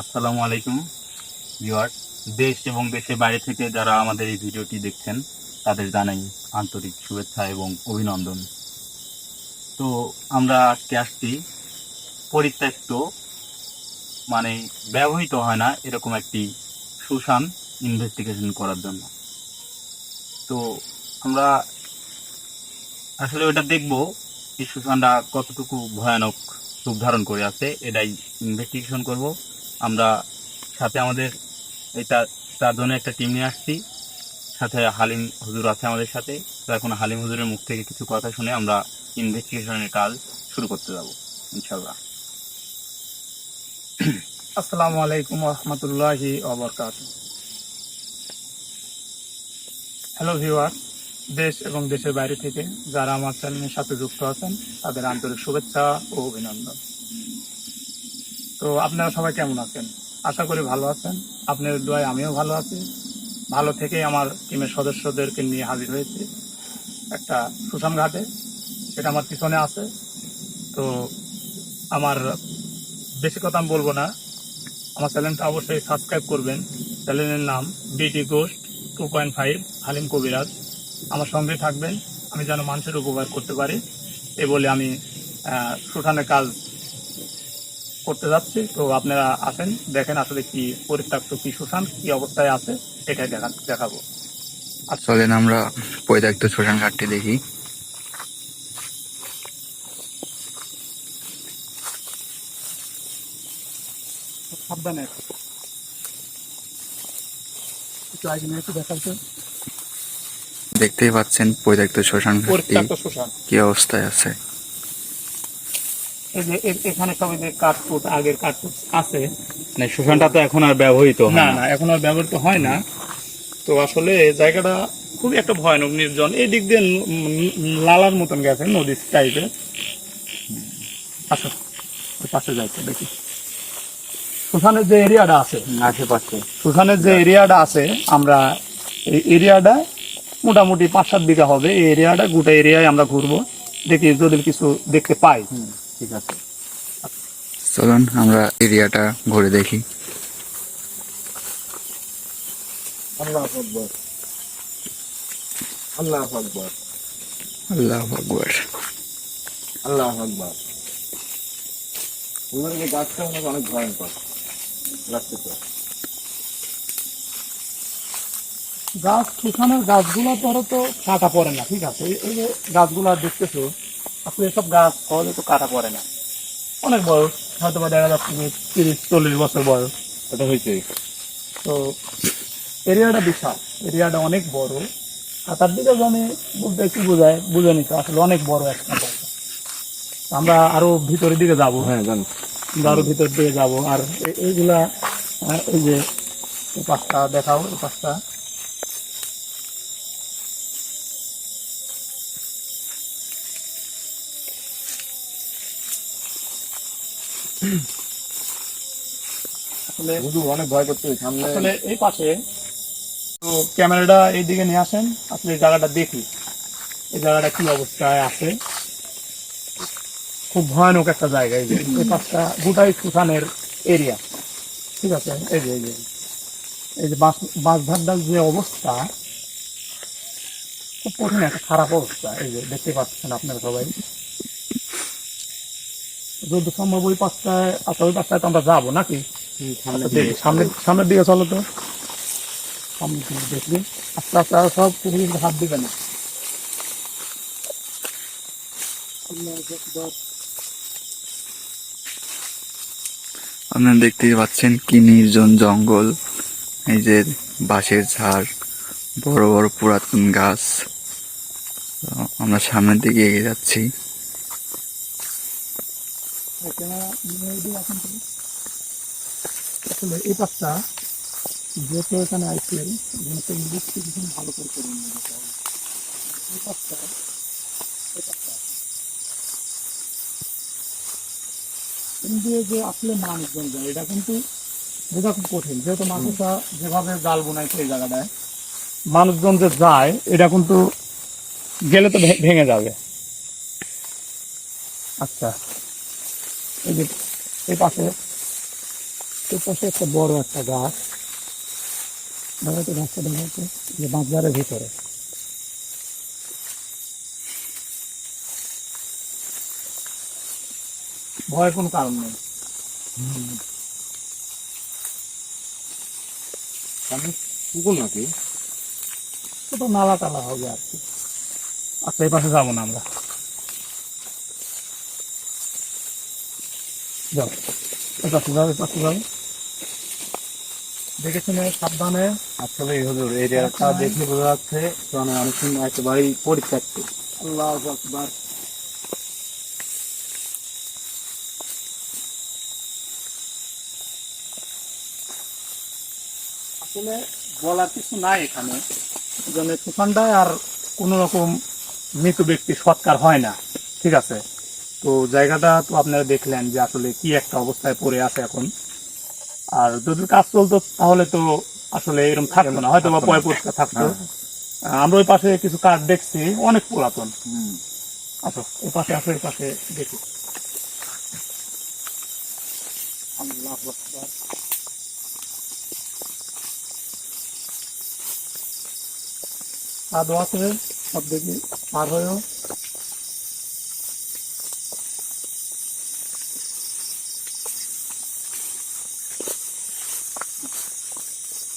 আসসালামু আলাইকুম, ভিউয়ার্স। দেশ এবং দেশের বাইরে থেকে যারা আমাদের এই ভিডিওটি দেখছেন, তাদের জানাই আন্তরিক শুভেচ্ছা এবং অভিনন্দন। তো আমরা আজকে আসছি পরিত্যক্ত মানে ব্যবহৃত হয় না এরকম একটি সুশান ইনভেস্টিগেশন করার জন্য। তো আমরা আসলে ওটা দেখব, এই সুশানটা কতটুকু ভয়ানক। রূপ ধারণ করে আছে, এটাই ইনভেস্টিগেশন করব। আমরা সাথে আমাদের এটা চারজনের একটা টিম নিয়ে আসছি। সাথে হালিম হুজুর আছে আমাদের সাথে। তো এখন হালিম হুজুরের মুখ থেকে কিছু কথা শুনে আমরা ইনভেস্টিগেশনের কাজ শুরু করতে যাব ইনশাল্লাহ আসসালামু আলাইকুম রহমতুল্লাহি অবরকাত হ্যালো ভিউয়ার দেশ এবং দেশের বাইরে থেকে যারা আমার চ্যানেলের সাথে যুক্ত আছেন, তাদের আন্তরিক শুভেচ্ছা ও অভিনন্দন। তো আপনারা সবাই কেমন আছেন? আশা করি ভালো আছেন। আপনার দোয়ায় আমিও ভালো আছি। ভালো থেকে আমার টিমের সদস্যদেরকে নিয়ে হাজির হয়েছি। একটা সুশান ঘাটে, সেটা আমার পিছনে আছে। তো আমার, বেশি কথা আমি বলব না। আমার চ্যানেলটা অবশ্যই সাবস্ক্রাইব করবেন। চ্যানেলের নাম BT ghost two point five Halim Kabiraj. আমার সঙ্গে থাকবেন। আমি যেন মানুষের উপকার করতে পারি। এ বলে আমি সুঠানের কাজ করতে যাচ্ছি। তো আপনারা আসেন দেখেন আসলে কি পরিত্যক্ত কি সুশান কি অবস্থায় আছে এটাই দেখা দেখাবো। চলেন আমরা পরিত্যক্ত শ্মশান ঘাটটি দেখি। সাবধানে। একটু আগে একটু দেখাচ্ছে দেখতেই পাচ্ছেন পরিত্যক্ত শ্মশান ঘাটটি। কি অবস্থায় আছে? এই যে এখানে সবাই যে কাঠপুট আগের কাঠপুট আছে। মানে তো এখন আর ব্যবহৃত না না। এখন আর ব্যবহৃত হয় না। তো আসলে জায়গাটা খুবই একটা ভয়ানক নির্জন। এই দিক দিয়ে লালার মতন গেছে নদী টাইপের আসো পাশে যাইতে দেখি। সুশানের যে এরিয়াটা আছে আশেপাশে। সুশানের যে এরিয়াটা আছে আমরা এই এরিয়াটা মোটামুটি পাঁচ সাত বিঘা হবে। এই এরিয়াটা গোটা এরিয়ায় আমরা ঘুরবো। দেখি যদি কিছু দেখতে পাই। ঠিক আছে। চলুন আমরা এরিয়াটা ঘুরে দেখি। আল্লাহ আকবর। আল্লাহ আকবর। আল্লাহ আকবর। আল্লাহ আকবর। ওনার গাছটা ওনার অনেক ভয়ঙ্কর। রাখতে তো গাছ শুকানোর গাছগুলো ধরো তো কাটা পড়ে না ঠিক আছে? এই- যে গাছগুলো দেখতেছো আসলে এসব গাছ সহজে তো কাটা পড়ে না। অনেক বয়স হয়তো বা দেখা যাচ্ছে যে তিরিশ চল্লিশ বছর বয়স। এটা হয়েছে। তো এরিয়াটা বিশাল এরিয়াটা অনেক বড়। সাঁতার দিকে জমে বলতে কি বোঝায় বুঝে নিতে আসলে অনেক বড় একটা জায়গা। আমরা আরও ভিতরের দিকে যাব। হ্যাঁ জানি। আমরা আরও ভিতর দিকে যাব। আর এইগুলা এই যে পাঁচটা দেখাও এই পাশটা অনেক ভয় করতে সামনে আসলে এই পাশে তো ক্যামেরাটা এইদিকে নিয়ে আসেন আসলে এই জায়গাটা দেখি। এই জায়গাটা কি অবস্থায় আছে? খুব ভয়ানক একটা জায়গা এই যে এই পাশটা গোটাই সুথানের এরিয়া ঠিক আছে? এই যে এই যে। এই যে বাঁশ বাঁশধারটার যে অবস্থা খুব কঠিন একটা খারাপ অবস্থা। এই যে দেখতে পাচ্ছেন আপনারা সবাই। যদি সম্ভব ওই পাশটায় আচ্ছা ওই পাশটায় তো আমরা যাব নাকি? আচ্ছা, সামনে সামনের দিকে চলো তো। সামনের দিকে দেখবি আস্তে আস্তে আরও সব পুকুরের হাত দিবে না। আপনারা দেখতেই পাচ্ছেন কি নির্জন জঙ্গল। এই যে বাঁশের ঝাড় বড় বড় পুরাতন গাছ। আমরা সামনের দিকে এগিয়ে যাচ্ছি। আসলে এই যেহেতু এখানে জিনিসটা ইনভেস্টিগেশন ভালো করে করে নিয়ে যেতে হবে। এই যে আসলে মানুষজন যায়, এটা কিন্তু বোঝা খুব কঠিন। যেহেতু মানুষরা যেভাবে জাল বোনাইছে এই জায়গাটায়, মানুষজন যে যায়, এটা কিন্তু গেলে তো ভেঙে যাবে। আচ্ছা। এই যে এই পাশে এই পাশে একটা বড় একটা গাছ। দেখাতে গাছটা দেখাতে যে ভিতরে। ভয়ের কোনো কারণ নেই। নাকি? নালা টালা হবে আর কি। আচ্ছা এই পাশে যাব না আমরা। যাও। পাশে পাশে যাও দেখে শুনে সাবধানে। আসলে হুজুর এরিয়াটা দেখে বোঝা যাচ্ছে মানে অনেক সময় একেবারেই পরিত্যক্ত। আল্লাহ আকবার। আসলে বলার কিছু নাই এখানে। সুখানটায় আর কোন রকম মৃত ব্যক্তি সৎকার হয় না। ঠিক আছে? তো জায়গাটা তো আপনারা দেখলেন যে আসলে কি একটা অবস্থায় পড়ে আছে এখন। আর যদি কাজ চলতো তাহলে তো আসলে এরকম থাকতো না। হয়তো বা পয় পরিষ্কার থাকতো। আমরা ওই পাশে কিছু কাঠ দেখছি অনেক পুরাতন। আসো এই পাশে আসো এই পাশে দেখি। আল্লাহু। সাধু আছে সব দেখি পার হয়েও।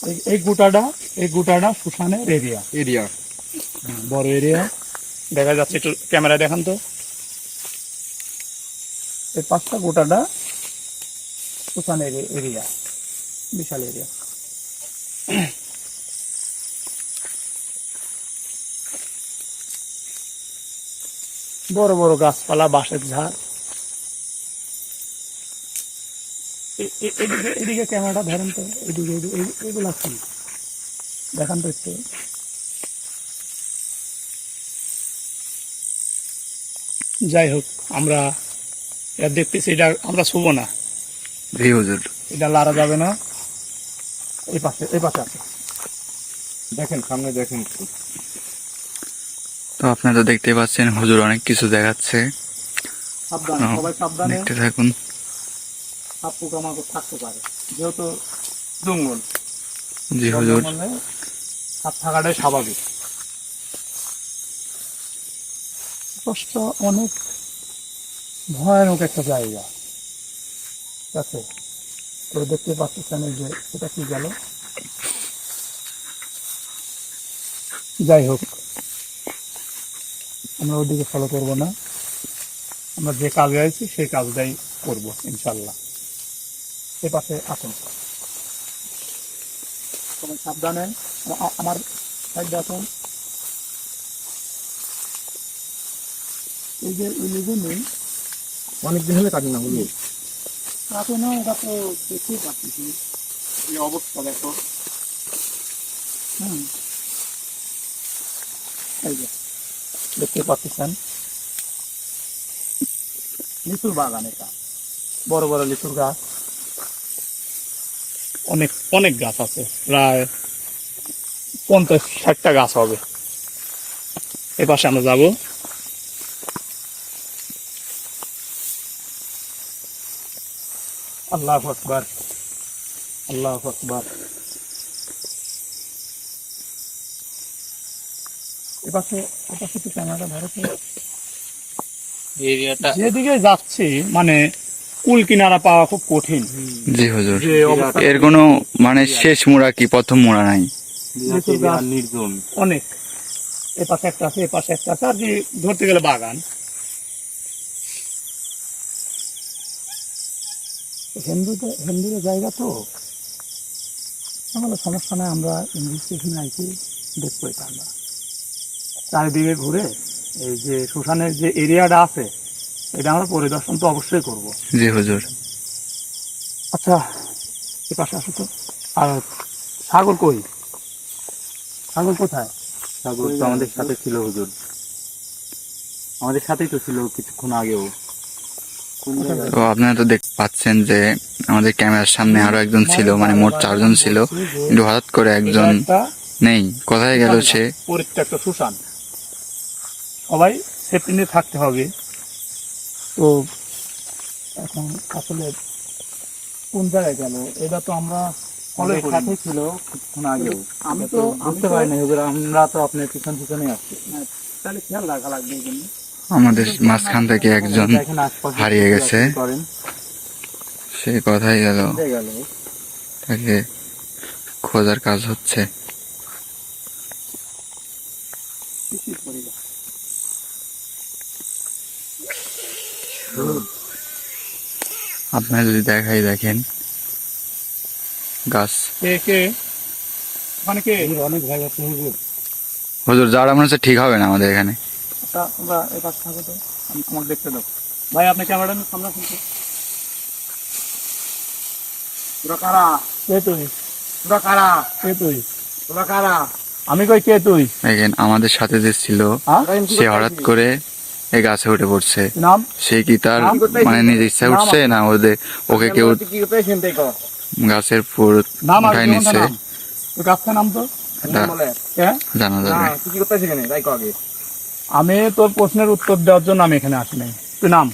এই- গোটাটা এই গোটাটা সুশানের এরিয়া এরিয়া বড় এরিয়া দেখা যাচ্ছে একটু ক্যামেরা দেখান তো। এই পাঁচটা গোটাটা সুশান এরিয়া বিশাল এরিয়া বড় বড় গাছপালা বাঁশের ঝাড় এ- এ- এদিকে এদিকে ক্যামেরাটা ধরেন তো এদিকে এগুলা কি? দেখান তো একটু। যাই হোক আমরা এটা দেখতেছি এটা আমরা শুভ না। জি হুজুর। এটা লারা যাবে না। এই পাশে এই পাশে আছে। দেখেন সামনে দেখেন তো আপনারা তো দেখতে পাচ্ছেন হুজুর অনেক কিছু দেখাচ্ছে। সাবধানে সবাই সাবধানে। দেখতে থাকুন। সাপ পোকামাকড় থাকতে পারে। যেহেতু জঙ্গল। জি হুজুর। সাপ থাকাটাই স্বাভাবিক। কষ্ট অনেক ভয়ানক একটা জায়গা। ঠিক আছে? তো দেখতে পাচ্ছেন যে এটা কি গেল? যাই হোক আমরা ওদিকে ফলো করব না। আমরা যে কাজে আছি সেই কাজটাই করব ইনশাল্লাহ এ পাশে আসুন। সবাই সাবধানে। আমার সাইড আসুন। এই যে এই লিগে নেই অনেকদিন হলে কাটি না হুজুর তাতে না এটা তো দেখতেই পাচ্ছি। এই অবস্থা দেখো। হুম। এই যে দেখতে পাচ্ছেন। লিচুর বাগান এটা। বড় বড় লিচুর গাছ। অনেক অনেক গাছ আছে। প্রায় পঞ্চাশ ষাটটা গাছ হবে। এ পাশে আমরা যাব। আল্লাহ আকবার। আল্লাহ আকবার। এপাশে এপাশে একটু ক্যামেরাটা ধরো এরিয়াটা যেদিকে যাচ্ছি মানে কুল কিনারা পাওয়া খুব কঠিন। জি হুজুর। এর কোনো মানে শেষ মোড়া কি প্রথম মোড়া নাই? নির্জন। অনেক। এ পাশে একটা আছে এ পাশে একটা আছে আর কি ধরতে গেলে বাগান। হিন্দুদের হিন্দুদের জায়গা তো? আমাদের সমস্যা নাই আমরা ইংলিশ স্টেশন আইছি দেখব এটা আমরা। চারিদিকে ঘুরে এই যে শ্মশানের যে এরিয়াটা আছে এটা আমরা পরিদর্শন তো অবশ্যই করব। জি হুজুর। আচ্ছা এ পাশে আসো তো। আর সাগর কই? সাগর কোথায়? সাগর তো আমাদের সাথে ছিল হুজুর। আমাদের সাথেই তো ছিল কিছুক্ষণ আগেও। তো আপনারা তো দেখতে পাচ্ছেন যে আমাদের ক্যামেরার সামনে আরও একজন ছিল মানে মোট চারজন ছিল। কিন্তু হঠাৎ করে একজন নেই। কোথায় গেল সে? পরিত্যক্ত শ্মশান সবাই সেফটি নিয়ে থাকতে হবে। তো এখন আসলে কোন জায়গায় গেল? এটা তো আমরা আমাদের সাথে ছিল কিছুক্ষণ আগেও। আমি তো বুঝতে পারি না হুজুর আমরা তো আপনার পিছন পিছনে আসছি তাহলে খেয়াল রাখা লাগবে আমাদের মাঝখান থেকে একজন হারিয়ে গেছে। সে কথাই গেল। গেল? তাকে খোঁজার কাজ হচ্ছে। আপনারা যদি দেখাই দেখেন। গাছ। কে কে? ওখানে কে? অনেক ভয় লাগছে হুজুর। হুজুর যাওয়াটা মনে হচ্ছে ঠিক হবে না আমাদের এখানে। তোমরা এই পাশে থাকো তো। আমাকে দেখতে দাও। ভাই আপনি ক্যামেরাটা নিয়ে সামনে আমি কই কে তুই? দেখেন আমাদের সাথে যে ছিল হ্যাঁ? সে হঠাৎ করে এই গাছে উঠে পড়ছে। নাম? সে কি তার নাম? মানে নিজ ইচ্ছা উঠছে না ওদের ওকে কেউ গাছের আর উঠাই নিচ্ছে কে জানা যাবে। আমি তোর প্রশ্নের উত্তর দেওয়ার জন্য আমি এখানে আসি নাই তুই নাম?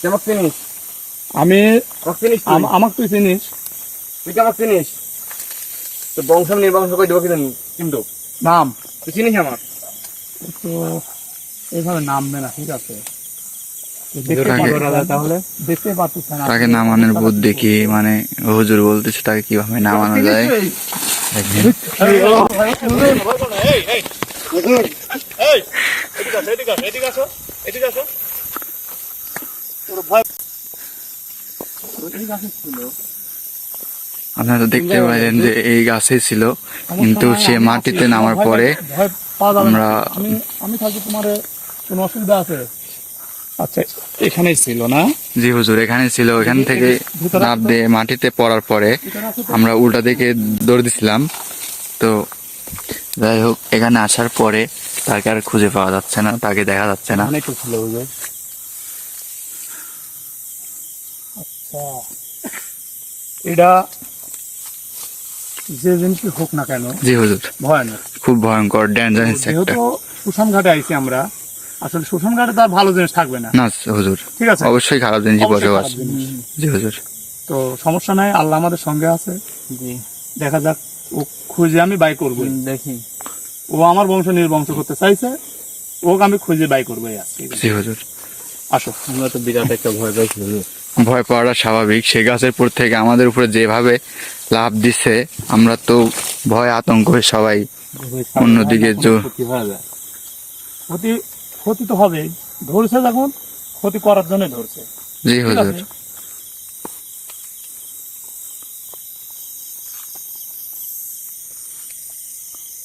কেমন চিনিস? আমি চিনিস আমাকে তুই চিনিস? তুই কেমন চিনিস? তো বংশ নির্বংশ করে দেবো কিন্তু কিন্তু নাম? তুই চিনিস আমার? তো এইভাবে নামবে না ঠিক আছে? তাকে- নামানোর বুদ্ধি কি মানে হুজুর বলতেছে তাকে কীভাবে নামানো যায়। আপনারা তো দেখতে পাইলেন যে এই গাছে ছিল কিন্তু সে মাটিতে নামার পরে। আমরা- আমি আমি থাকি তোমার কোনো অসুবিধা আছে? আচ্ছা এখানেই ছিল না? জি হুজুর এখানে ছিল। এখান থেকে লাভ দিয়ে মাটিতে পড়ার পরে আমরা উল্টা দিকে দৌড় দিছিলাম। তো যাই হোক এখানে আসার পরে তাকে আর খুঁজে পাওয়া যাচ্ছে না তাকে দেখা যাচ্ছে না। অনেক ছিল বুঝে আচ্ছা। এটা যে জিনিসই হোক না কেন জি হুজুর। ভয়ানক। খুব ভয়ঙ্কর ডেঞ্জারাস একটা। যেহেতু আইছি আমরা আসলে সুশান ঘাটে তার ভালো জিনিস থাকবে না। না হুজুর। ঠিক আছে? অবশ্যই খারাপ জিনিসই বসবাস। জি হুজুর। তো সমস্যা নাই আল্লাহ আমাদের সঙ্গে আছে। জি। দেখা যাক ও খুঁজে আমি বাই করব দেখি। ও আমার বংশ নির্বংশ করতে চাইছে ওকে আমি খুঁজে বাই করব এই আজকে। জি হুজুর। আসো। আমরা তো বিরাট একটা ভয় পাইছি হুজুর। ভয় পাওয়াটা স্বাভাবিক। সে গাছের উপর থেকে আমাদের উপরে যেভাবে লাভ দিছে আমরা তো ভয় আতঙ্ক সবাই অন্যদিকে জো- ক্ষতি তো হবেই। ধরছে যখন ক্ষতি করার জন্য ধরছে। জি হুজুর।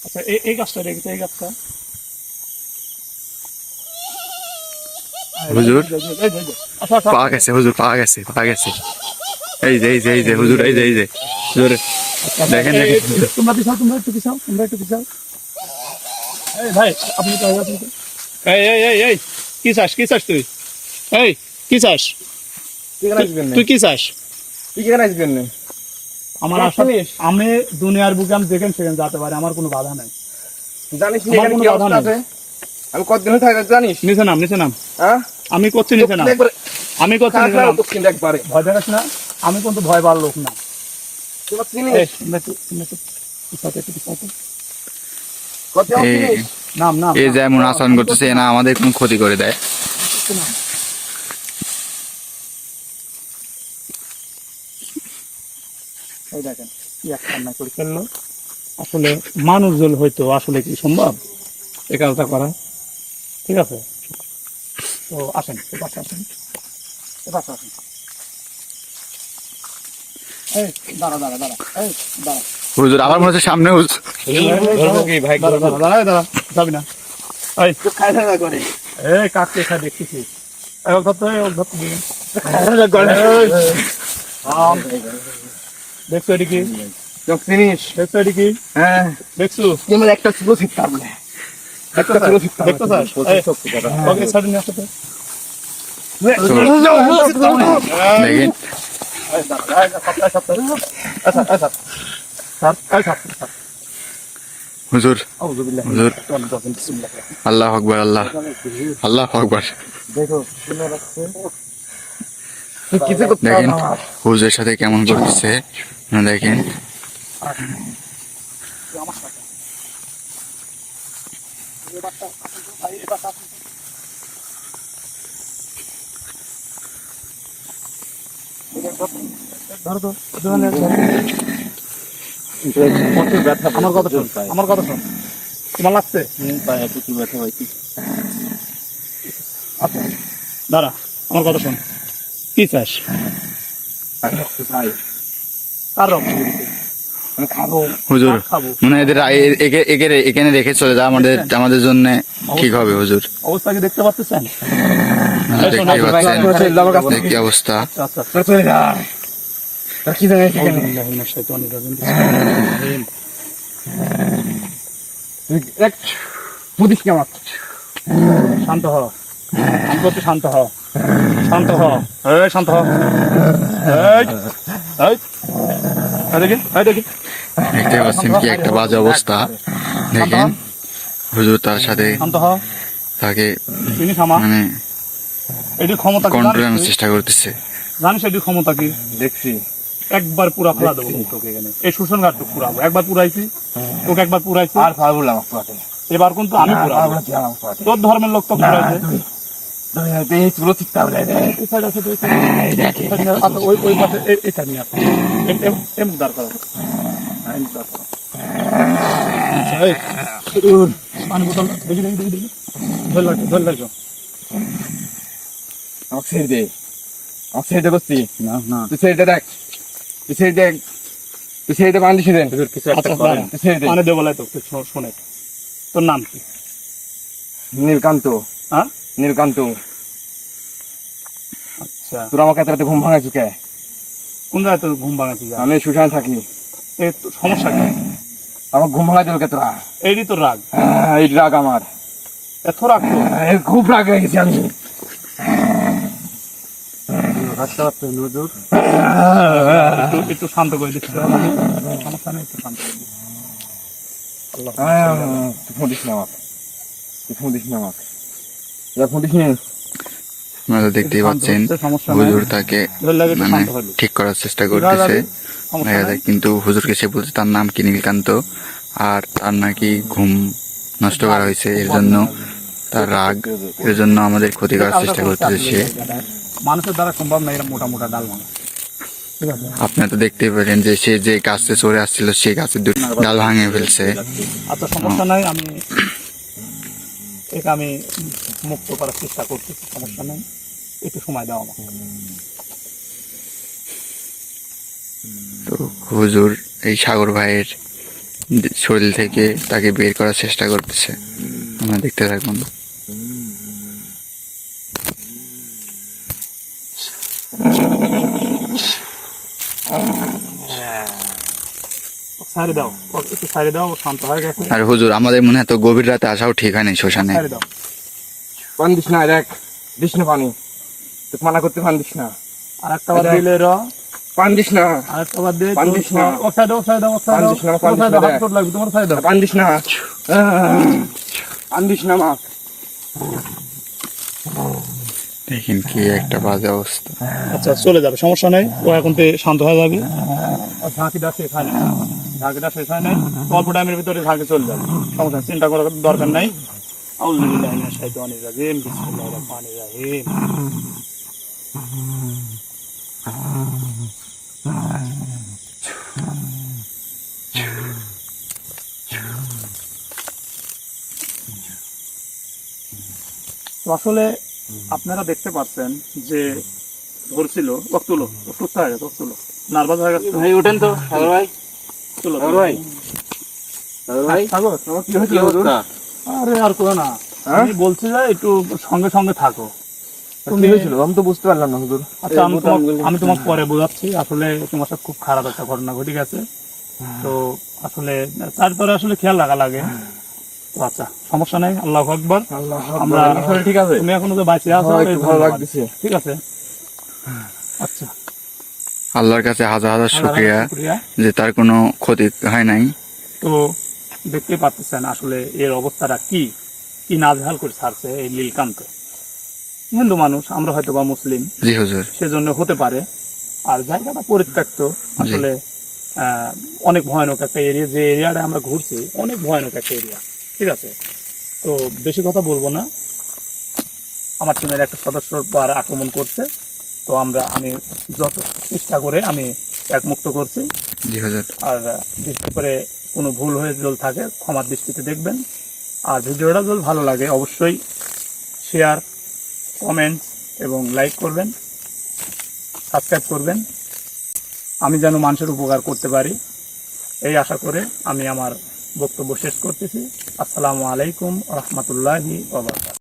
আচ্ছা এই গাছটা রেখেছে এই গাছটা। হুজুর। পাওয়া গেছে হুজুর পাওয়া গেছে পাওয়া গেছে। এই যে এই যে এই যে হুজুর এই যে এই যে। হুজুর দেখেন, এই- দেখেন। এই- তোমরা পিছাও তোমরা একটু পিছাও তোমরা একটু পিছাও। এই ভাই আপনি তো? এই এই এই এই কি চাস কি চাস তুই? এই কি চাস? তুই কি চাস? তুই কেন? আসবেন না আমার শুনিস? আমি দুনিয়ার বুকে আমি যেখানে সেখানে যেতে পারি আমার কোনো বাধা নাই। জানিস না এখানে কি অবস্থা। আছে? আমি কতদিন থাকি জানিস? নিচে নাম নিচে নাম। হ্যাঁ? আমি করছি নিচে নাম। আমি করছি নিচে নাম। কিন্তু একবারে। ভয় দেখাস না আমি কিন্তু ভয় পাওয়ার লোক না। তোমার পিছাতে কত চিনিস? এ যেমন আচরণ করতেছে না আমাদের কোনো ক্ষতি করে দেয়। এই দেখেন কি করে ফেলল। আসলে মানুষ জল হয়তো আসলে কি সম্ভব? কাজটা করা। ঠিক আছে? তো আসেন পাশে পাশে হুজুর আবার মনে হচ্ছে সামনে হুজুর। ভাই দাঁড়া দাঁড়া। যাবি না। এই। খাই করে। এই কাককে খাই দেখতেছি। এই ওর ধরতে ওর ধরতে দিবি। আম দেখছ এটি কি? তোর দেখছ এটি কি? হ্যাঁ। দেখছ? তোমার একটা ছিল শিখতে দেখতো একটা ছিল শিখতে দেখতো স্যার? ওকে ছাড়ি দেখেন। হুজুর। আল্লাহ আকবর আল্লাহ। আল্লাহ আকবর। দেখেন হুজুরের সাথে কেমন করতেছে আপনারা দেখেন। ধরো তো। ধরে নে, আমার কথা শোন আমার কথা শোন তোমার লাগছে পায়ে প্রচুর ব্যথা হয়েছে আচ্ছা দাঁড়া আমার কথা শোন কি চাস হুজুর মানে এদের এখানে রেখে চলে যা আমাদের আমাদের জন্য ঠিক হবে হুজুর অবস্থা কি দেখতে পাচ্ছেন দেখতে পাচ্ছেন কি অবস্থা কি শান্ত হ আমি শান্ত হ শান্ত হ এই শান্ত হ এই এই। এই দেখি দেখতে পাচ্ছেন কি একটা বাজে অবস্থা। দেখেন হুজুর তার সাথে শান্ত হ তাকে মানে এটির ক্ষমতা কি? কন্ট্রোল চেষ্টা করতেছে। জানিস এটির ক্ষমতা কি? দেখছি। একবার পুরা ফেলা দেবো তোকে এখানে। এই শোষণ ঘাট পুরাবো। একবার পুরাইছি তোকে একবার পুরাইছি। আর পারব না পাতে এবার কিন্তু আমি পুরাবো। তোর ধর্মের লোক তো পুরাইছে। নিয়ে-। এম- এম দাঁড় করাবো। হ্যাঁ, এম দাঁড় করাবো। আচ্ছা, এই, উঠ, পানি বোতল দেখি দেখি দেখি দেখি। ধরে লাগছো ধরে লাগছো আমাকে ছেড়ে দে। আমাকে ছেড়ে দে করছি। না না। তুই ছেড়ে দে দেখ। দেন। কিছু একটা আচ্ছা করেন। তো তোর নাম কি? নীলকান্ত। হ্যাঁ? নীলকান্ত। আচ্ছা। তোর আমাকে এত রাতে ঘুম ভাঙাইছু কে? কোন ঘুম ভাঙাচ্ছি আমি শুশানে থাকি। সমস্যা কি? আমার ঘুম ভাঙাই দিল কে তোরা? এইটি তোর রাগ? হ্যাঁ, এই রাগ আমার। এত রাগ তো খুব রাগ হয়ে গেছি আমি। হাসতে পারছেন হুজুর একটু একটু শান্ত করে দিচ্ছি। সমস্যা নেই একটু শান্ত করে দিচ্ছি। আল্লাহ হ্যাঁ, আপনারা দেখতেই পাচ্ছেন হুজুর তাকে মানে ঠিক করার চেষ্টা করতেছে। দেখা যায় কিন্তু হুজুরকে সে বলছে তার নাম কি নীলকান্ত? আর তার নাকি ঘুম নষ্ট করা হয়েছে এর জন্য তার রাগ এর জন্য আমাদের ক্ষতি করার চেষ্টা করতেছে সে। মানুষের দ্বারা সম্ভব না এরকম মোটা মোটা ডাল ভাঙা ঠিক আছে। আপনারা তো দেখতেই পেলেন যে সে যে গাছে চড়ে আসছিল সেই গাছের দুটো ডাল ভাঙে ফেলছে। আচ্ছা সমস্যা নাই আমি এটা আমি মুক্ত করার চেষ্টা করছি সমস্যা নাই। একটু সময় দাও আমাকে। তো হুজুর এই সাগর ভাইয়ের শরীর থেকে তাকে বের করার চেষ্টা করতেছে। আমরা দেখতে থাকুন। সাইডে দাও। একটু সাইডে দাও শান্ত হয়ে গেছে। আর হুজুর আমাদের মনে হয় তো গভীর রাতে আসাও ঠিক হয়নি শ্মশানে। সাইডে দাও। পানি দিস না দেখ দিস না পানি। তোকে মানা করতে পানি দিস না। আর একটা বার দিলে র। পানি দিস না। আর একটা বার পান দিস না। ও সাইডে ও সাইডে ও সাইডে পান দিস না, হাত। লাগবে তোমার সাইডে পানি দিস না। পানি দিস না আমাকে দেখেন কি একটা বাজে অবস্থা। আচ্ছা চলে যাবে, সমস্যা নেই। ও এখন তো শান্ত হয়ে যাবে। ঝাঁকিটা শেষ হয় না ঝাঁকিটা শেষ হয় নাই অল্প টাইমের ভিতরে ঝাঁকি চলে যাবে। সমস্যা, চিন্তা করার দরকার নাই। তো আসলে আপনারা দেখতে পাচ্ছেন যে ধরছিল ও তুলো সুস্থ হয়ে গেছে ও তুলো নার্ভাস হয়ে গেছে। ভাই ওঠেন তো সাগর ভাই। তুলো সাগর ভাই। সাগর ভাই। সাগর কি কি হয়েছিল আরে আর করো না। হ্যাঁ? আমি বলছি যে একটু সঙ্গে সঙ্গে থাকো। তুমি হয়েছিল? আমি তো বুঝতে পারলাম না হুজুর। আচ্ছা আমি তোমাকে আমি তোমাকে পরে বোঝাচ্ছি। আসলে তোমার সাথে খুব খারাপ একটা ঘটনা ঘটে গেছে। তো আসলে তারপরে আসলে খেয়াল রাখা লাগে। তো আচ্ছা সমস্যা নেই আল্লাহ আকবর। আমরা ঠিক আছে? তুমি এখনও তো বাঁচিয়ে আছো ভালো লাগতেছে। ঠিক আছে? আচ্ছা। আল্লাহর কাছে হাজার হাজার শুক্রিয়া যে তার কোনো ক্ষতি হয় নাই। তো দেখতে পাচ্ছেন আসলে এর অবস্থাটা কি? কি নাজহাল করে ছাড়ছে এই নীলকান্ত? হিন্দু মানুষ আমরা হয়তো বা মুসলিম। জি হুজুর। সেজন্য হতে পারে। আর জায়গাটা পরিত্যক্ত। আসলে আহ, অনেক ভয়ানক একটা এরিয়া যে এরিয়াটা আমরা ঘুরছি অনেক ভয়ানক একটা এরিয়া ঠিক আছে। তো বেশি কথা বলব না। আমার টিমের একটা সদস্য বার আক্রমণ করছে। তো আমরা আমি যত চেষ্টা করে আমি এক মুক্ত করছি আর বিশেষ করে কোনো ভুল হয়ে যদি থাকে ক্ষমার দৃষ্টিতে দেখবেন। আর ভিডিওটা যদি ভালো লাগে অবশ্যই শেয়ার কমেন্ট এবং লাইক করবেন সাবস্ক্রাইব করবেন। আমি যেন মানুষের উপকার করতে পারি। এই আশা করে আমি আমার বক্তব্য শেষ করতেছি। আসসালামু আলাইকুম রহমতুল্লাহি ওবরাকাতুহু